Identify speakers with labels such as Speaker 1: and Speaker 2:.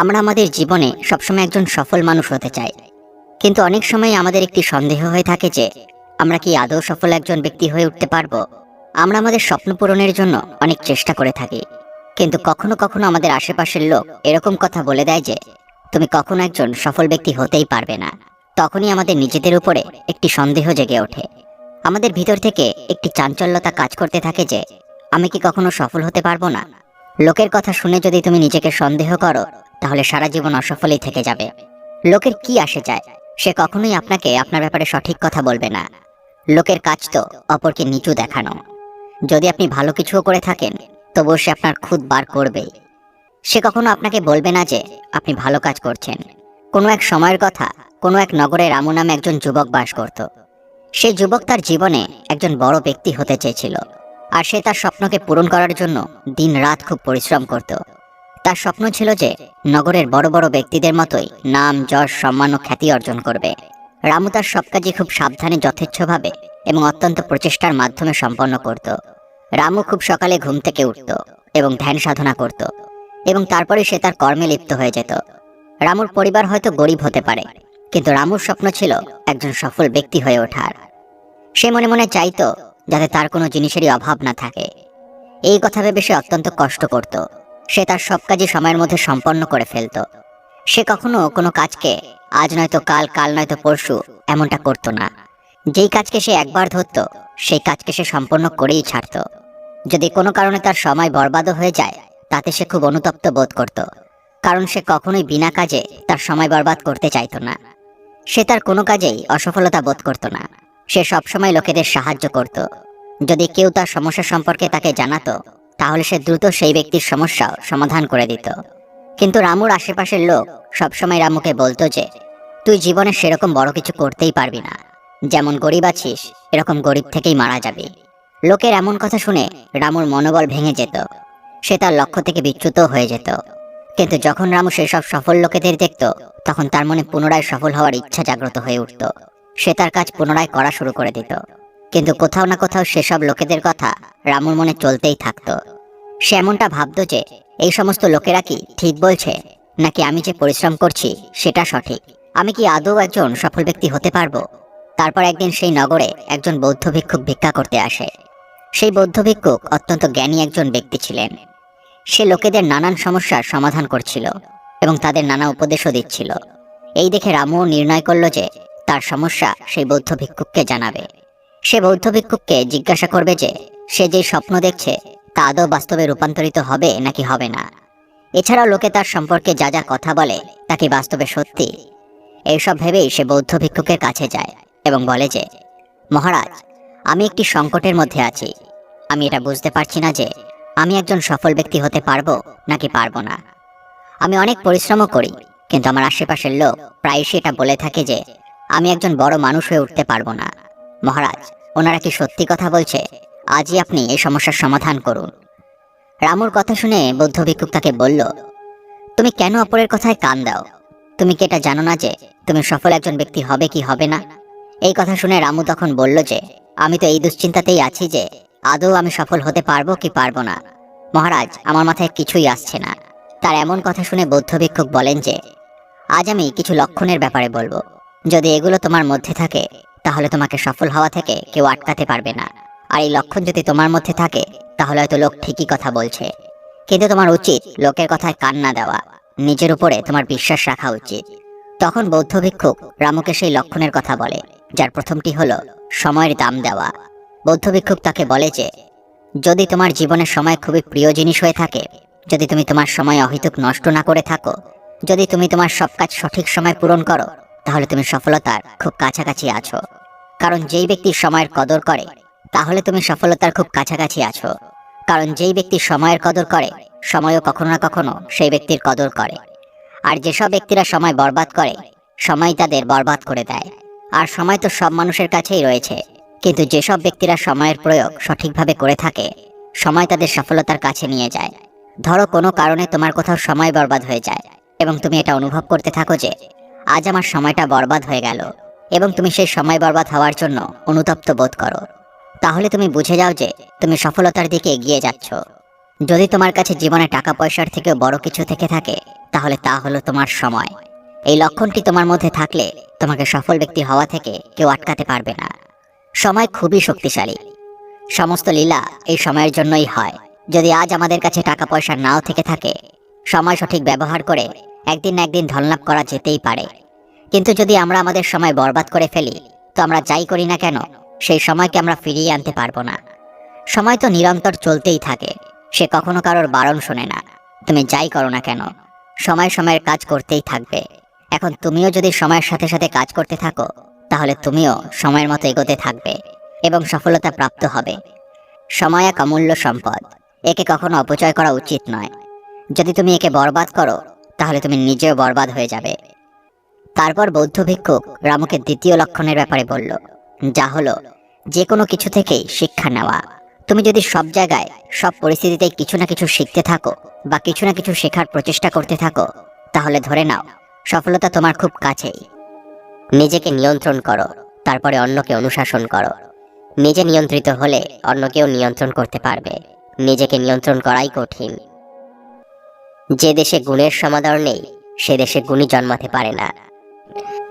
Speaker 1: আমরা আমাদের জীবনে সবসময় একজন সফল মানুষ হতে চাই। কিন্তু অনেক সময় আমাদের একটি সন্দেহ হয়ে থাকে যে, আমরা কি আদৌ সফল একজন ব্যক্তি হয়ে উঠতে পারব? আমরা আমাদের স্বপ্ন পূরণের জন্য অনেক চেষ্টা করে থাকি। কিন্তু কখনো কখনো আমাদের আশেপাশের লোক এরকম কথা বলে দেয় যে, তুমি কখনো একজন সফল ব্যক্তি হতেই পারবে না। তখনই আমাদের নিজেদের উপরে একটি সন্দেহ জেগে ওঠে। আমাদের ভিতর থেকে একটি চাঞ্চল্যতা কাজ করতে থাকে যে, আমি কি কখনো সফল হতে পারব না? লোকের কথা শুনে যদি তুমি নিজেকে সন্দেহ করো তাহলে সারা জীবন অসফলই থেকে যাবে। লোকের কি আসে যায়, সে কখনোই আপনাকে আপনার ব্যাপারে সঠিক কথা বলবে না। লোকের কাজ তো অপরকে নিচু দেখানো। যদি আপনি ভালো কিছুও করে থাকেন, তবুও সে আপনার খুদ বার করবেই সে কখনো আপনাকে বলবে না যে, আপনি ভালো কাজ করছেন। কোনো এক সময়ের কথা, কোনো এক নগরে রামু নামে একজন যুবক বাস করত। সেই যুবক তার জীবনে একজন বড় ব্যক্তি হতে চেয়েছিল। আর সে তার স্বপ্নকে পূরণ করার জন্য দিন রাত খুব পরিশ্রম করত। তার স্বপ্ন ছিল যে নগরের বড় বড় ব্যক্তিদের মতোই নাম, যশ, সম্মান ও খ্যাতি অর্জন করবে। রামু তার সব কাজই খুব সাবধানে, যথেচ্ছভাবে এবং অত্যন্ত প্রচেষ্টার মাধ্যমে সম্পন্ন করত। রামু খুব সকালে ঘুম থেকে উঠত এবং ধ্যান সাধনা করত এবং তারপরে সে তার কর্মে লিপ্ত হয়ে যেত। রামুর পরিবার হয়তো গরিব হতে পারে, কিন্তু রামুর স্বপ্ন ছিল একজন সফল ব্যক্তি হয়ে ওঠার। সে মনে মনে চাইতো যাতে তার কোনো জিনিসেরই অভাব না থাকে। এই কথা ভেবে সে অত্যন্ত কষ্ট করত। সে তার সব কাজই সময়ের মধ্যে সম্পন্ন করে ফেলত। সে কখনো কোনো কাজকে আজ নয়তো কাল কাল নয়তো পরশু এমনটা করত না। যেই কাজকে সে একবার ধরত, সেই কাজকে সে সম্পন্ন করেই ছাড়ত। যদি কোনো কারণে তার সময় বরবাদও হয়ে যায়, তাতে সে খুব অনুতপ্ত বোধ করত। কারণ সে কখনোই বিনা কাজে তার সময় বরবাদ করতে চাইতো না। সে তার কোনো কাজেই অসফলতা বোধ করত না। সে সবসময় লোকেদের সাহায্য করত। যদি কেউ তার সমস্যা সম্পর্কে তাকে জানাতো তাহলে সে দ্রুত সেই ব্যক্তির সমস্যা সমাধান করে দিত। কিন্তু রামুর আশেপাশের লোক সবসময় রামুকে বলতো যে, তুই জীবনে সেরকম বড় কিছু করতেই পারবি না। যেমন গরিব আছিস, এরকম গরিব থেকেই মারা যাবি। লোকের এমন কথা শুনে রামুর মনোবল ভেঙে যেত। সে তার লক্ষ্য থেকে বিচ্যুত হয়ে যেত। কিন্তু যখন রামু সেসব সফল লোকেদের দেখত, তখন তার মনে পুনরায় সফল হওয়ার ইচ্ছা জাগ্রত হয়ে উঠত। সে তার কাজ পুনরায় করা শুরু করে দিত। কিন্তু কোথাও না কোথাও সেসব লোকেদের কথা রামুর মনে চলতেই থাকতো। সে এমনটা ভাবতো যে, এই সমস্ত লোকেরা কি ঠিক বলছে? নাকি আমি যে পরিশ্রম করছি, সেটা সঠিক? আমি কি আদৌ একজন সফল ব্যক্তি হতে পারব? তারপর একদিন সেই নগরে একজন বৌদ্ধ ভিক্ষুক ভিক্ষা করতে আসে। সেই বৌদ্ধ ভিক্ষুক অত্যন্ত জ্ঞানী একজন ব্যক্তি ছিলেন। সে লোকেদের নানান সমস্যার সমাধান করছিল এবং তাদের নানা উপদেশও দিচ্ছিল। এই দেখে রামুও নির্ণয় করল যে, তার সমস্যা সেই বৌদ্ধ ভিক্ষুককে জানাবে। সে বৌদ্ধ ভিক্ষুককে জিজ্ঞাসা করবে যে, সে যে স্বপ্ন দেখছে, তা আদৌ বাস্তবে রূপান্তরিত হবে নাকি হবে না? এছাড়াও লোকে তার সম্পর্কে যা যা কথা বলে, তা কি বাস্তবে সত্যি? এইসব ভেবেই সে বৌদ্ধ ভিক্ষুকের কাছে যায় এবং বলে যে, মহারাজ, আমি একটি সংকটের মধ্যে আছি। আমি এটা বুঝতে পারছি না যে, আমি একজন সফল ব্যক্তি হতে পারব নাকি পারব না। আমি অনেক পরিশ্রমও করি, কিন্তু আমার আশেপাশের লোক প্রায়শই এটা বলে থাকে যে, আমি একজন বড় মানুষ হয়ে উঠতে পারব না। মহারাজ, ওনারা কি সত্যি কথা বলছে? আজই আপনি এই সমস্যার সমাধান করুন। রামুর কথা শুনে বৌদ্ধ ভিক্ষুক তাকে বলল, তুমি কেন অপরের কথায় কান দাও? তুমি কি এটা জানো না যে তুমি সফল একজন ব্যক্তি হবে কি হবে না? এই কথা শুনে রামু তখন বলল যে, আমি তো এই দুশ্চিন্তাতেই আছি যে আদৌ আমি সফল হতে পারব কি পারব না। মহারাজ, আমার মাথায় কিছুই আসছে না। তার এমন কথা শুনে বৌদ্ধ ভিক্ষুক বলেন যে, আজ আমি কিছু লক্ষণের ব্যাপারে বলব। যদি এগুলো তোমার মধ্যে থাকে তাহলে তোমাকে সফল হওয়া থেকে কেউ আটকাতে পারবে না। আর এই লক্ষণ যদি তোমার মধ্যে থাকে, তাহলে হয়তো লোক ঠিকই কথা বলছে। কিন্তু তোমার উচিত লোকের কথায় কান না দেওয়া। নিজের উপরে তোমার বিশ্বাস রাখা উচিত। তখন বৌদ্ধ ভিক্ষুক রামুকে সেই লক্ষণের কথা বলে, যার প্রথমটি হলো সময়ের দাম দেওয়া। বৌদ্ধ ভিক্ষুক তাকে বলে যে, যদি তোমার জীবনের সময় খুবই প্রিয় জিনিস হয়ে থাকে, যদি তুমি তোমার সময় অহিতুক নষ্ট না করে থাকো, যদি তুমি তোমার সব কাজ সঠিক সময় পূরণ করো, তাহলে তুমি সফলতার খুব কাছাকাছি আছো। কারণ যেই ব্যক্তি সময়ের কদর করে, তাহলে তুমি সফলতার খুব কাছাকাছি আছো। কারণ যেই ব্যক্তি সময়ের কদর করে, সময়ও কখনো না কখনো সেই ব্যক্তির কদর করে। আর যেসব ব্যক্তিরা সময় বরবাদ করে সময় তাদের বরবাদ করে দেয়। আর সময় তো সব মানুষের কাছেই রয়েছে। কিন্তু যেসব ব্যক্তিরা সময়ের প্রয়োগ সঠিকভাবে করে থাকে, সময় তাদের সফলতার কাছে নিয়ে যায়। ধরো কোনো কারণে তোমার কোথাও সময় বরবাদ হয়ে যায়, এবং তুমি এটা অনুভব করতে থাকো যে, আজ আমার সময়টা বরবাদ হয়ে গেল। এবং তুমি সেই সময় বরবাদ হওয়ার জন্য অনুতপ্ত বোধ করো। তাহলে তুমি বুঝে যাও যে তুমি সফলতার দিকে এগিয়ে যাচ্ছ। যদি তোমার কাছে জীবনে টাকা পয়সার থেকেও বড় কিছু থেকে থাকে, তাহলে তা হলো তোমার সময়। এই লক্ষণটি তোমার মধ্যে থাকলে তোমাকে সফল ব্যক্তি হওয়া থেকে কেউ আটকাতে পারবে না। সময় খুবই শক্তিশালী। সমস্ত লীলা এই সময়ের জন্যই হয়। যদি আজ আমাদের কাছে টাকা পয়সা নাও থেকে থাকে, সময় সঠিক ব্যবহার করে একদিন না একদিন ধনলাভ করা যেতেই পারে। কিন্তু যদি আমরা আমাদের সময় বরবাদ করে ফেলি, তো আমরা যাই করি না কেন? সেই সময়কে আমরা ফিরিয়ে আনতে পারব না। সময় তো নিরন্তর চলতেই থাকে, সে কখনো কারোর বারণ শোনে না। তুমি যাই করো না কেন? সময় সময়ের কাজ করতেই থাকবে। এখন তুমিও যদি সময়ের সাথে সাথে কাজ করতে থাকো, তাহলে তুমিও সময়ের মতো এগোতে থাকবে এবং সফলতা প্রাপ্ত হবে। সময় এক অমূল্য সম্পদ, একে কখনো অপচয় করা উচিত নয়। যদি তুমি একে বরবাদ করো, তাহলে তুমি নিজেও বরবাদ হয়ে যাবে। তারপর বৌদ্ধ ভিক্ষুক রামুকে দ্বিতীয় লক্ষণের ব্যাপারে বলল, যা হলো যে কোনো কিছু থেকেই শিক্ষা নেওয়া। তুমি যদি সব জায়গায়, সব পরিস্থিতিতে কিছু না কিছু শিখতে থাকো বা কিছু না কিছু শেখার প্রচেষ্টা করতে থাকো, তাহলে ধরে নাও, সফলতা তোমার খুব কাছেই। নিজেকে নিয়ন্ত্রণ করো, তারপরে অন্যকে অনুশাসন করো। নিজে নিয়ন্ত্রিত হলে অন্যকেও নিয়ন্ত্রণ করতে পারবে। নিজেকে নিয়ন্ত্রণ করাই কঠিন। যে দেশে গুণের সমাদর নেই, সে দেশে গুণই জন্মাতে পারে না।